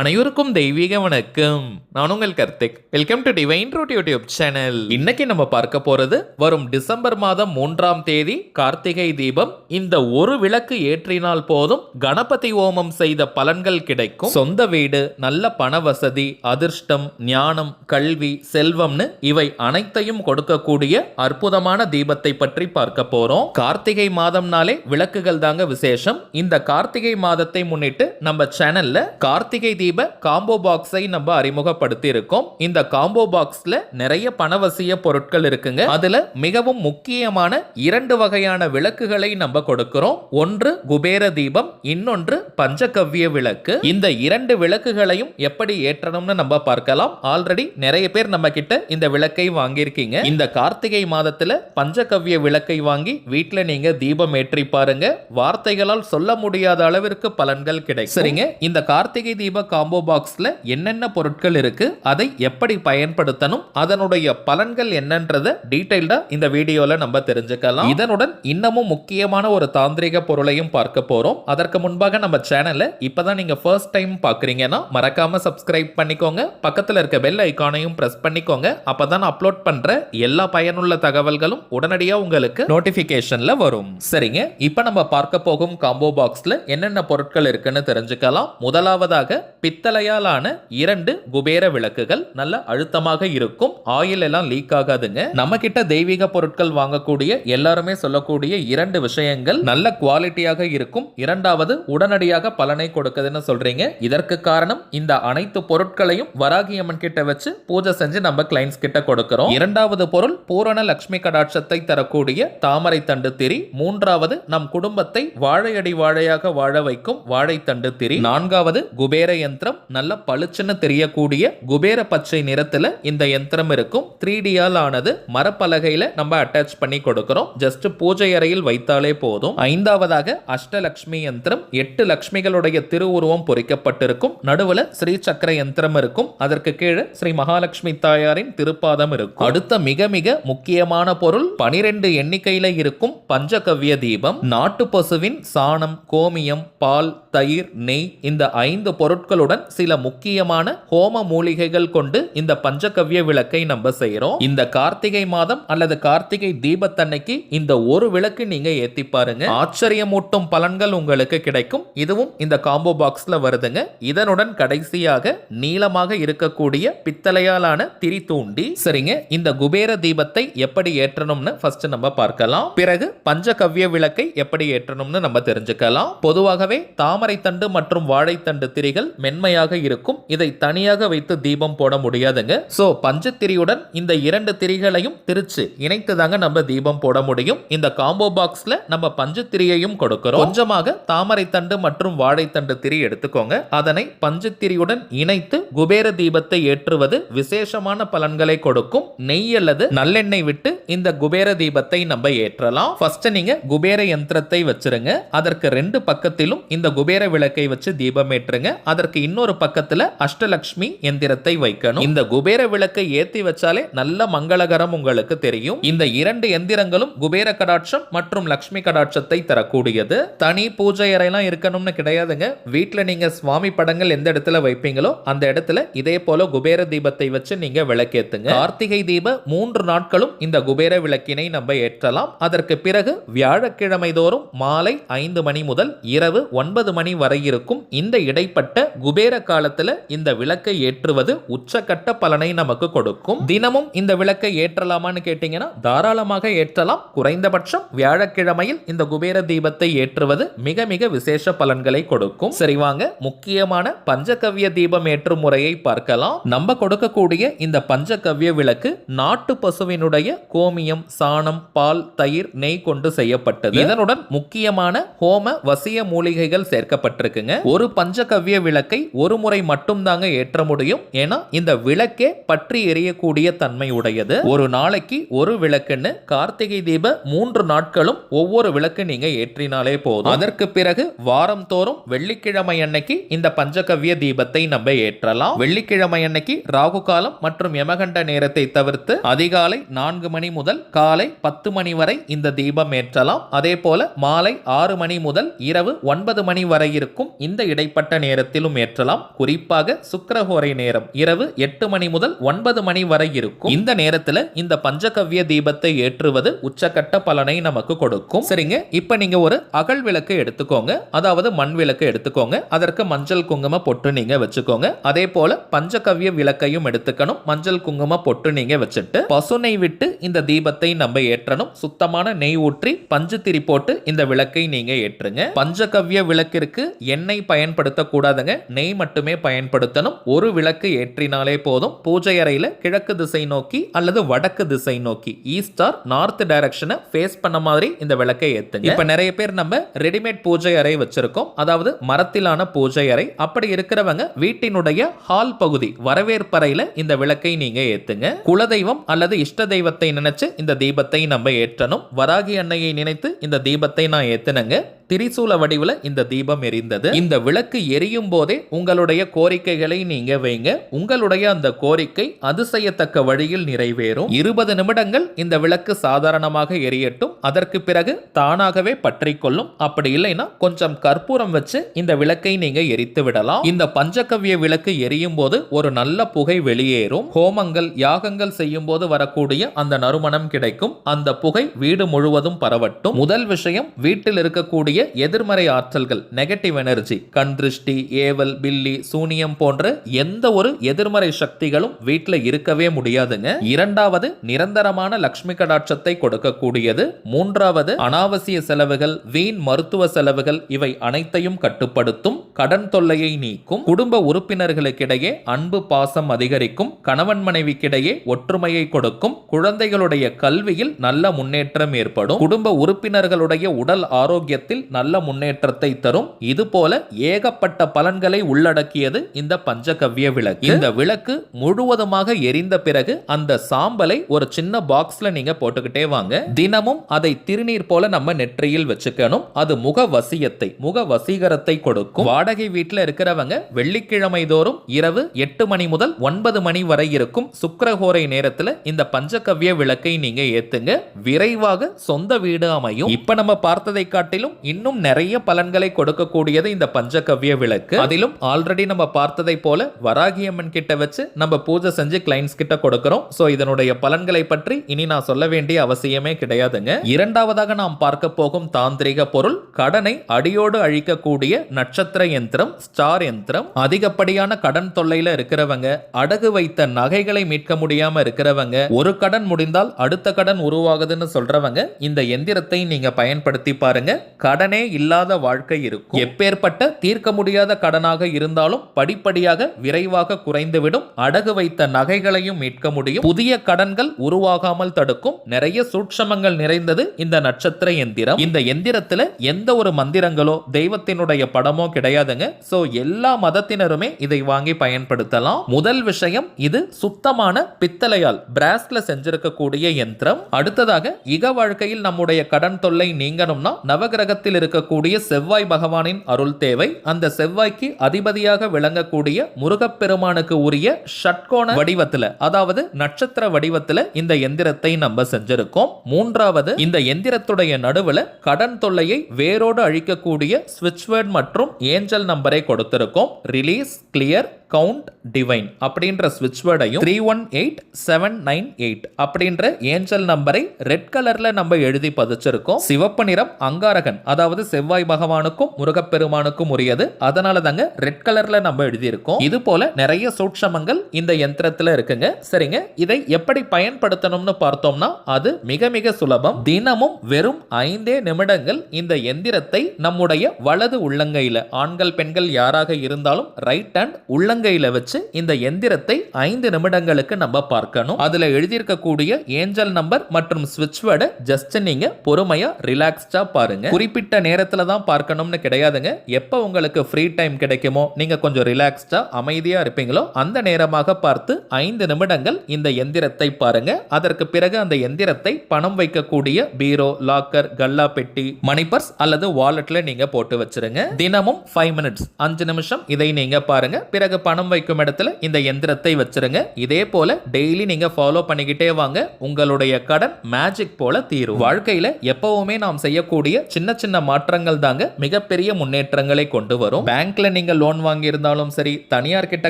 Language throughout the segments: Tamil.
அனைவருக்கும் தெய்வீக வணக்கம். நான் உங்கள் Karthik. Welcome to divine road YouTube channel இன்னைக்கு நம்ம பார்க்க போறது வரும் டிசம்பர் மாதம் மூன்றாம் தேதி கார்த்திகை தீபம். இந்த ஒரு விளக்கு ஏற்றினால் போதும் கணபதி ஓமம் செய்த பலன்கள் கிடைக்கும். சொந்த வீடு நல்ல பண வசதி அதிர்ஷ்டம் ஞானம் கல்வி செல்வம்னு இவை அனைத்தையும் கொடுக்கக்கூடிய அற்புதமான தீபத்தை பற்றி பார்க்க போறோம். கார்த்திகை மாதம்னாலே விளக்குகள் தாங்க விசேஷம். இந்த கார்த்திகை மாதத்தை முன்னிட்டு நம்ம சேனல்ல கார்த்திகை தீபம் தீப காம்போ பாக்ஸை நம்ம அறிமுகப்படுத்தி இருக்கோம் இந்த காம்போ பாக்ஸ்ல நிறைய பணவசிய பொருட்கள் இருக்குங்க. அதுல மிகவும் முக்கியமான இரண்டு வகையான விளக்குகளை நம்ம கொடுக்கிறோம். ஒன்று குபேர தீபம் இன்னொன்று பஞ்சகவ்ய விளக்கு. இந்த இரண்டு விளக்குகளையும் எப்படி ஏற்றணும்னு நம்ம பார்க்கலாம். ஆல்ரெடி நிறைய பேர் நம்ம கிட்ட இந்த விளக்கை வாங்கியிருக்கீங்க. இந்த கார்த்திகை மாதத்துல பஞ்சகவ்ய விளக்கை வாங்கி வீட்டுல நீங்க தீபம் ஏற்றி பாருங்க. வார்த்தைகளால் சொல்ல முடியாத அளவிற்கு பலன்கள் கிடைக்கும். சரிங்க. இந்த கார்த்திகை தீப காம்போ பாக்ஸ்ல என்னென்ன பொருட்கள் இருக்கு அதை எப்படி பயன்படுத்தணும் அதனுடைய பலன்கள் என்னன்றதை டீட்டெயில்டாக இந்த வீடியோவில் நம்ம தெரிஞ்சுக்கலாம். இதனுடன் இன்னமும் முக்கியமான ஒரு தாந்திரிக பொருளையும் பார்க்க போகிறோம் அதற்கு முன்பாக நம்ம சேனலை இப்பதான் நீங்கள் ஃபர்ஸ்ட் டைம் பார்க்குறீங்கன்னா மறக்காமல் சப்ஸ்கிரைப் பண்ணிக்கோங்க. பக்கத்தில் இருக்க பெல் ஐகானையும் ப்ரெஸ் பண்ணிக்கோங்க. அப்பதான் அப்லோட் பண்ணுற எல்லா பயனுள்ள தகவல்களும் உடனடியாக உங்களுக்கு நோட்டிஃபிகேஷனில் வரும். சரிங்க இப்போ நம்ம பார்க்க போகும் காம்போ பாக்ஸில் என்னென்ன பொருட்கள் இருக்குன்னு தெரிஞ்சுக்கலாம். முதலாவதாக பித்தளையாலான இரண்டு குபேர விளக்குகள் நல்ல அழுத்தமாக இருக்கும். ஆயில் எல்லாம் லீக் ஆகாதுங்க. நம்ம கிட்ட தெய்வீக பொருட்கள் வாங்கக்கூடிய எல்லாருமே சொல்லக்கூடிய இரண்டு விஷயங்கள் நல்ல குவாலிட்டியாக இருக்கும். இரண்டாவது உடனடியாக பலனை கொடுக்குதுன்னு சொல்றீங்க. இதற்கு காரணம் இந்த அனைத்து பொருட்களையும் வராகி அம்மன் கிட்ட வச்சு பூஜை செஞ்சு நம்ம கிளைண்ட்ஸ் கிட்ட கொடுக்கிறோம். இரண்டாவது பொருள் பூரண லட்சுமி கடாட்சத்தை தரக்கூடிய தாமரை தண்டு திரி. மூன்றாவது நம் குடும்பத்தை வாழையடி வாழையாக வாழ வைக்கும் வாழைத்தண்டு திரி. நான்காவது குபேர யந்திரம் நல்ல பளிச்சுன்னு தெரியக்கூடிய குபேர பச்சை நிறத்துல இந்த யந்திரம் இருக்கும். த்ரீ டியால் ஆனது மரப்பலகையில நம்ம அட்டாச் பண்ணி கொடுக்கிறோம். ஜஸ்ட் பூஜை அறையில் வைத்தாலே போதும். ஐந்தாவதாக அஷ்டலக்ஷ்மி யந்திரம் எட்டு லக்ஷ்மிகளுடைய திருவுருவம் பொறிக்கப்பட்டிருக்கும். நடுவுல ஸ்ரீ சக்கர யந்திரம் இருக்கும். அதற்கு கீழே ஸ்ரீ மகாலட்சுமி தாயாரின் திருப்பாதம் இருக்கும். அடுத்த மிக மிக முக்கியமான பொருள் பனிரெண்டு எண்ணிக்கையில இருக்கும் பஞ்சகவ்ய தீபம். நாட்டு பசுவின் சாணம் கோமியம் பால் தயிர் நெய் இந்த ஐந்து பொருட்கள் பொருட்களுடன் சில முக்கியமான ஹோம மூலிகைகள் கொண்டு இந்த பஞ்சகவ்ய விளக்கை நம்ம செய்யறோம் இந்த கார்த்திகை மாதம் அல்லது கார்த்திகை தீபத்தன்னைக்கு இந்த ஒரு விளக்கு நீங்க ஏத்தி பாருங்க. ஆச்சரியமூட்டும் பலன்கள் உங்களுக்கு கிடைக்கும். இதுவும் இந்த காம்போ பாக்ஸ்ல வருதுங்க. இதனுடன் கடைசியாக நீளமாக இருக்கக்கூடிய பித்தளையாலான திரி தூண்டி. சரிங்க. இந்த குபேர தீபத்தை எப்படி ஏற்றணும்னு ஃபர்ஸ்ட் நம்ம பார்க்கலாம். பிறகு பஞ்சகவ்ய விளக்கை எப்படி ஏற்றணும்னு நம்ம தெரிஞ்சுக்கலாம். பொதுவாகவே தாமரை தண்டு மற்றும் வாழைத்தண்டு திரிகள் மென்மையாக இருக்கும். இதை தனியாக வைத்து தீபம் போட முடியாதுங்க. சோ பஞ்சத்திரியுடன் இந்த இரண்டு திரிகளையும் திருச்சு இணைத்து தாங்க நம்ம தீபம் போட முடியும். இந்த காம்போ பாக்ஸ்ல நம்ம பஞ்சத்திரியையும் கொடுக்கிறோம். கொஞ்சமாக தாமரை தண்டு மற்றும் வாழைத்தண்டு திரி எடுத்துக்கோங்க. அதனை பஞ்சத்திரியுடன் இணைத்து குபேர தீபத்தை ஏற்றுவது விசேஷமான பலன்களை கொடுக்கும். நெய் அல்லது நல்லெண்ணெய் விட்டு இந்த குபேர தீபத்தை நம்ம ஏற்றலாம். ஃபர்ஸ்ட் நீங்க குபேர யந்திரத்தை வச்சிருங்க. அதற்கு ரெண்டு பக்கத்திலும் இந்த குபேர விளக்கை வச்சு தீபம் ஏற்றுங்க. அதற்கு இன்னொரு பக்கத்துல அஷ்டலக்ஷ்மி எந்திரத்தை வைக்கணும். இந்த குபேர விளக்கை ஏத்தி வச்சாலே நல்ல மங்களகரம் உங்களுக்கு தெரியும். இந்த இரண்டு எந்திரங்களும் குபேர கடாட்சம் மற்றும் லக்ஷ்மி கடாட்சத்தை தரக்கூடியது. தனி பூஜை அறையெல்லாம் இருக்கணும்னு கிடையாதுங்க. வீட்ல நீங்க சுவாமி படங்கள் எந்த இடத்துல வைப்பீங்களோ அந்த இடத்துல இதே போல குபேர தீபத்தை வச்சு நீங்க விளக்கேத்துங்க. கார்த்திகை தீப மூன்று நாட்களும் இந்த குபேர விளக்கினை நம்ம ஏற்றலாம். அதற்கு பிறகு வியாழக்கிழமை தோறும் மாலை ஐந்து மணி முதல் இரவு ஒன்பது மணி வரை இருக்கும் இந்த இடைப்பட்ட குபேர காலத்துல இந்த விளக்கை ஏற்றுவது உச்சக்கட்ட பலனை நமக்கு கொடுக்கும். தினமும் இந்த விளக்கை ஏற்றலாமான்னு கேட்டீங்கன்னா தாராளமாக ஏற்றலாம். குறைந்தபட்சம் வியாழக்கிழமையில் இந்த குபேர தீபத்தை ஏற்றுவது மிக மிக விசேஷ பலன்களை கொடுக்கும். சரி வாங்க. முக்கியமான பஞ்சகவ்ய தீபம் ஏற்றும் முறையை பார்க்கலாம். நம்ம கொடுக்கக்கூடிய இந்த பஞ்சகவ்ய விளக்கு நாட்டு பசுவினுடைய கோமியம் சாணம் பால் தயிர் நெய் கொண்டு செய்யப்பட்டது. இதனுடன் முக்கியமான ஹோம வசிய மூலிகைகள் சேர்க்கப்பட்டிருக்குங்க. ஒரு பஞ்சகவ்ய விளக்கை ஒரு முறை மட்டும்தாங்க ஏற்ற முடியும். ஏன்னா இந்த விளக்கே பற்றி எரியக்கூடிய தன்மை உடையது ஒரு நாளைக்கு ஒரு விளக்குன்னு கார்த்திகை தீப மூன்று நாட்களும் ஒவ்வொரு விளக்கு நீங்க ஏற்றினாலே போதும். அதற்கு பிறகு வாரம் தோறும் வெள்ளிக்கிழமை அன்னைக்கு இந்த பஞ்சகவ்ய தீபத்தை நம்ம ஏற்றலாம். வெள்ளிக்கிழமை அன்னைக்கு ராகு காலம் மற்றும் யமகண்ட நேரத்தை தவிர்த்து அதிகாலை நான்கு மணி முதல் காலை பத்து மணி வரை இந்த தீபம் ஏற்றலாம். அதே போல மாலை ஆறு மணி முதல் இரவு ஒன்பது மணி வரை இருக்கும் இந்த இடைப்பட்ட நேரத்திலும் ஏற்றலாம் குறிப்பாக சுக்கிரஹோரை நேரம். இரவு எட்டு மணி முதல் ஒன்பது மணி வரை இருக்கும். இந்த நேரத்துல இந்த பஞ்சகவ்ய தீபத்தை ஏற்றுவது உச்சக்கட்ட பலனை நமக்கு கொடுக்கும். சரிங்க? இப்ப நீங்க ஒரு அகல் விளக்கு எடுத்துக்கோங்க. அதாவது மண் விளக்கு எடுத்துக்கோங்க. அதற்கு மஞ்சள் குங்கும பொட்டு நீங்க வச்சுக்கோங்க. அதே போல பஞ்சகவ்ய விளக்கையும் எடுத்துக்கணும். மஞ்சள் குங்கும பொட்டு நீங்க வச்சுட்டு பசுனை விட்டு இந்த தீபத்தை நம்ம ஏற்றணும். சுத்தமான நெய் ஊற்றி பஞ்சு திரி போட்டு இந்த விளக்கை நீங்க ஏற்றுங்க. பஞ்சகவ்ய விளக்கிற்கு எண்ணெய் பயன்படுத்த கூடாதுங்க நெய் மட்டுமே பயன்படுத்தணும். ஒரு விளக்கு ஏற்றினாலே போதும். பூஜை அறையில் கிழக்கு திசை நோக்கி அல்லது வடக்கு திசை நோக்கி ஈஸ்டார் நார்த் டைரக்ஷனை ஃபேஸ் பண்ண மாதிரி இந்த விளக்கை ஏற்றுங்க இப்போ நிறைய பேர் நம்ம ரெடிமேட் பூஜை அறை வச்சிருக்கோம். அதாவது மரத்திலான பூஜை அறை. அப்படி இருக்கிறவங்க வீட்டினுடைய ஹால் பகுதி வரவேற்பறையில் இந்த விளக்கை நீங்க ஏத்துங்க. குலதெய்வம் அல்லது இஷ்ட தெய்வத்தை நினைச்சு இந்த தீபத்தை நம்ம ஏற்றணும். வராகி அன்னையை நினைத்து இந்த தீபத்தை நான் ஏத்துனங்க. திரிசூல வடிவில் இந்த தீபம் எரிந்தது. இந்த விளக்கு எரியும் போதே உங்களுடைய கோரிக்கைகளை நீங்க வைங்க. உங்களுடைய அந்த கோரிக்கை அதிசயத்தக்க வழியில் நிறைவேறும். இருபது நிமிடங்கள் இந்த விளக்கு சாதாரணமாக எரியட்டும். அதற்கு பிறகு தானாகவே பற்றிக்கொள்ளும் அப்படி இல்லைன்னா கொஞ்சம் கற்பூரம் வச்சு இந்த விளக்கை நீங்க எரித்து விடலாம். இந்த பஞ்சகவ்ய விளக்கு எரியும் போது ஒரு நல்ல புகை வெளியேறும். ஹோமங்கள் யாகங்கள் செய்யும் போது வரக்கூடிய அந்த நறுமணம் கிடைக்கும். அந்த புகை வீடு முழுவதும் பரவட்டும். முதல் விஷயம் வீட்டில் இருக்கக்கூடிய எதிர்மறை ஆற்றல்கள் நெகட்டிவ் எனர்ஜி கண் திருஷ்டி ஏவல் பில்லி சூனியம் போன்ற எந்த ஒரு எதிர்மறை சக்திகளும் வீட்டில் இருக்கவே முடியாதுங்க. இரண்டாவது நிரந்தரமான லக்ஷ்மி கடாட்சத்தை கொடுக்கக்கூடியது. மூன்றாவது அனாவசிய செலவுகள் வீண் மருத்துவ செலவுகள் இவை அனைத்தையும் கட்டுப்படுத்தும் கடன் தொல்லையை நீக்கும் குடும்ப உறுப்பினர்களுக்கிடையே அன்பு பாசம் அதிகரிக்கும் கணவன் மனைவிக்கிடையே ஒற்றுமையை கொடுக்கும் குழந்தைகளுடைய கல்வியில் நல்ல முன்னேற்றம் ஏற்படும் குடும்ப உறுப்பினர்களுடைய உடல் ஆரோக்கியத்தில் நல்ல முன்னேற்றத்தை தரும். இது போல ஏகப்பட்ட பலன்களை உள்ளடக்கியது இந்த பஞ்சகவ்ய விளக்கு. இந்த விளக்கு முழுவதுமாக எரிந்த பிறகு அந்த சாம்பலை ஒரு சின்ன பாக்ஸ்ல நீங்க போட்டுக்கிட்டே வாங்க. தினமும் அதை திருநீர் போல நம்ம நெற்றியில் வச்சுக்கணும். அது முக வசியத்தை முக வசீகரத்தை கொடுக்கும். வாடகை வீட்டில் இருக்கிறவங்க வெள்ளிக்கிழமை தோறும் இரவு எட்டு மணி முதல் ஒன்பது மணி வரை இருக்கும் சுக்கரகோரை நேரத்தில் இந்த பஞ்சகவ்ய விளக்கை நீங்க ஏத்துங்க. விரைவாக சொந்த வீடு அமையும். இப்ப நம்ம பார்த்ததை காட்டிலும் இன்னும் நிறைய பலன்களை கொடுக்கக்கூடியது இந்த பஞ்சகவ்ய விளக்கு. அதிலும் ஆல்ரெடி நம்ம பார்த்ததை போல வராகியம்மன் கிட்ட வச்சு நம்ம பூஜை செஞ்சு கிளைண்ட்ஸ் கிட்ட கொடுக்கிறோம். ஸோ இதனுடைய பலன்களை பற்றி இனி நான் சொல்ல வேண்டிய அவசியமே கிடையாதுங்க. இரண்டாவதாக நாம் பார்க்க போகும் தாந்திரிக பொருள் கடனை அடியோடு அழிக்கக்கூடிய நட்சத்திர யந்திரம் ஸ்டார் யந்திரம். அதிகப்படியான கடன் தொல்லையில இருக்கிறவங்க அடகு வைத்த நகைகளை மீட்க முடியாம இருக்கிறவங்க ஒரு கடன் முடிந்தால் அடுத்த கடன் உருவாகுதுன்னு சொல்றவங்க இந்த எந்திரத்தை நீங்க பயன்படுத்தி பாருங்க. கடன் இல்லாத வாழ்க்கை இருக்கும். எப்பேற்பட்ட தீர்க்க முடியாத கடனாக இருந்தாலும் படிப்படியாக விரைவாக குறைந்துவிடும். அடகு வைத்த நகைகளையும் மீட்க முடியும். புதிய கடன்கள் உருவாகாமல் தடுக்கும். நிறைய சூட்சமங்கள் நிறைந்தது இந்த நட்சத்திர எந்திரம். இந்த எந்திரத்துல எந்த ஒரு மந்திரங்களோ தெய்வத்தினுடைய படமோ கிடையாதுங்க. சோ எல்லா மதத்தினருமே இதை வாங்கி பயன்படுத்தலாம். முதல் விஷயம் இது சுத்தமான பித்தளையால் பிராஸ்ல செஞ்சிருக்கக்கூடிய யந்திரம் அடுத்ததாக இக வாழ்க்கையில் நம்முடைய கடன் தொல்லை நீங்கணும்னா நவகிரகத்தில் இருக்கக்கூடிய செவ்வாய் பகவானின் அருள் தேவை. அந்த செவ்வாய்க்கு அதிபதியாக விளங்கக்கூடிய முருகப்பெருமானுக்கு உரிய ஷட்கோண வடிவத்துல அதாவது நட்சத்திர வடிவத்துல இந்த எந்திரத்தை நம்ம செஞ்சிருக்கோம். மூன்றாவது இந்த எந்திரத்துடைய நடுவுல கடன் தொல்லையை வேரோடு அழிக்கக்கூடிய ஸ்விட்ச்வேர்ட் மற்றும் ஏஞ்சல் நம்பரை கொடுத்திருக்கோம். ரிலீஸ் கிளியர் கவுண்ட் டிவைன் அப்படின்ற ஸ்விட்ச் வேர்டையும் three one eight seven nine eight அப்படின்ற ஏஞ்சல் நம்பரை ரெட் கலர்ல நம்ம எழுதி பதிச்சிருக்கோம். சிவப்பு நிறம் அங்காரகன் அதாவது செவ்வாய் பகவானுக்கும் முருகப்பெருமானுக்கும் உரியது. அதனால தாங்க ரெட் கலர்ல நம்ம எழுதியிருக்கோம். இது போல நிறைய சூட்சமங்கள் இந்த யந்திரத்துல இருக்குங்க. சரிங்க? இதை எப்படி பயன்படுத்தணும்னு பார்த்தோம்னா அது மிக மிக சுலபம். தினமும் வெறும் ஐந்தே நிமிடங்கள் இந்த எந்திரத்தை நம்முடைய வலது உள்ளங்கையில ஆண்கள் பெண்கள் யாராக இருந்தாலும் ரைட் ஹேண்ட் உள்ளங்கையில வச்சு இந்த எந்திரத்தை ஐந்து நிமிடங்களுக்கு நம்ம பார்க்கணும். அதுல எழுதியிருக்கக்கூடிய ஏஞ்சல் நம்பர் மற்றும் சுவிட்ச் வேர்டை ஜஸ்ட் நீங்க பொறுமையா ரிலாக்ஸ்டா பாருங்க. குறிப்பிட்ட நேரத்துல தான் பார்க்கணும்னு கிடையாதுங்க. எப்போ உங்களுக்கு ஃப்ரீ டைம் கிடைக்குமோ நீங்க கொஞ்சம் ரிலாக்ஸ்டா அமைதியா இருப்பீங்களோ அந்த நேரமாக பார்த்து ஐந்து நிமிடங்கள் இந்த எந்திரத்தை பாருங்க. அதற்கு பிறகு அந்த எந்திரத்தை பணம் வைக்கக்கூடிய பீரோ லாக்கர் கல்லா பெட்டி மணிபர்ஸ் அல்லது வாலெட்ல நீங்க போட்டு வச்சிருங்க. தினமும் ஃபைவ் மினிட்ஸ் அஞ்சு நிமிஷம் இதை நீங்க பாருங்க. பிறகு பணம் வைக்கும் இடத்துல இந்த எந்திரத்தை வச்சிருங்க. இதே போல டெய்லி நீங்க ஃபாலோ பண்ணிக்கிட்டே வாங்க. உங்களுடைய கடன் மேஜிக் போல தீரும். வாழ்க்கையில எப்பவுமே நாம் செய்யக்கூடிய சின்ன சின்ன மாற்றங்கள் தாங்க மிகப்பெரிய முன்னேற்றங்களை கொண்டு வரும். பேங்க்ல நீங்க லோன் வாங்கி இருந்தாலும் சரி தனியார் கிட்ட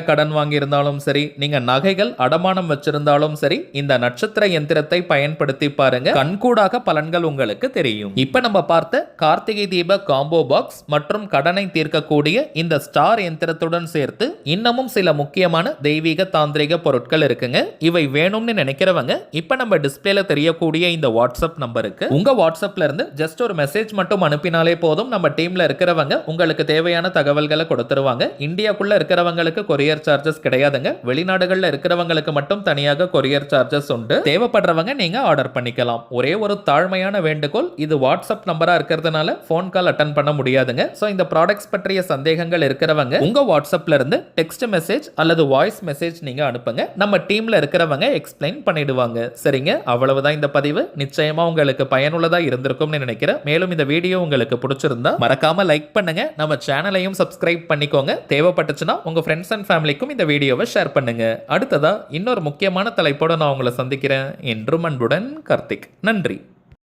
கடன் வாங்கி இருந்தாலும் சரி நீங்க நகைகள் அடமானம் வச்சிருந்தாலும் சரி இந்த நட்சத்திர எந்திரத்தை பயன்படுத்தி பாருங்க. கண்கூடாக பலன்கள் உங்களுக்கு தெரியும். இப்ப நம்ம பார்த்த கார்த்திகை தீப காம்போ பாக்ஸ் மற்றும் கடனை தீர்க்கக்கூடிய இந்த ஸ்டார் எந்திரத்துடன் சேர்த்து இன்னும் இன்னமும் சில முக்கியமான தெய்வீக தாந்திரிக பொருட்கள் இருக்குங்க. இவை வேணும்னு நினைக்கிறவங்க இப்ப நம்ம டிஸ்பிளேல தெரியக்கூடிய இந்த வாட்ஸ்அப் நம்பருக்கு உங்க வாட்ஸ்அப்ல இருந்து ஜஸ்ட் ஒரு மெசேஜ் மட்டும் அனுப்பினாலே போதும் நம்ம டீம்ல இருக்கிறவங்க உங்களுக்கு தேவையான தகவல்களை கொடுத்துருவாங்க. இந்தியாக்குள்ள இருக்கிறவங்களுக்கு கொரியர் சார்ஜஸ் கிடையாதுங்க. வெளிநாடுகள்ல இருக்கிறவங்களுக்கு மட்டும் தனியாக கொரியர் சார்ஜஸ் உண்டு. தேவைப்படுறவங்க நீங்க ஆர்டர் பண்ணிக்கலாம். ஒரே ஒரு தாழ்மையான வேண்டுகோள் இது வாட்ஸ்அப் நம்பரா இருக்கிறதுனால ஃபோன் கால் அட்டன் பண்ண முடியாதுங்க. ஸோ இந்த ப்ராடக்ட்ஸ் பற்றிய சந்தேகங்கள் இருக்கிறவங்க உங்க வாட்ஸ்அப்ல இருந்து டெக்ஸ்ட் மெசேஜ் அல்லது வாய்ஸ் மெசேஜ் நீங்கள் அனுப்புங்க. நம்ம டீமில் இருக்கிறவங்க எக்ஸ்பிளைன் பண்ணிடுவாங்க. சரிங்க? அவ்வளவுதான் இந்த பதிவு. நிச்சயமாக உங்களுக்கு பயனுள்ளதாக இருந்திருக்கும்னு நினைக்கிறேன். மேலும் இந்த வீடியோ உங்களுக்கு பிடிச்சிருந்தா மறக்காம லைக் பண்ணுங்க. நம்ம சேனலையும் சப்ஸ்கிரைப் பண்ணிக்கோங்க. தேவைப்பட்டுச்சுன்னா உங்கள் ஃப்ரெண்ட்ஸ் அண்ட் ஃபேமிலிக்கும் இந்த வீடியோவை ஷேர் பண்ணுங்க. அடுத்ததா இன்னொரு முக்கியமான தலைப்போடு நான் உங்களை சந்திக்கிறேன். என்றும் அன்புடன் கார்த்திக். நன்றி.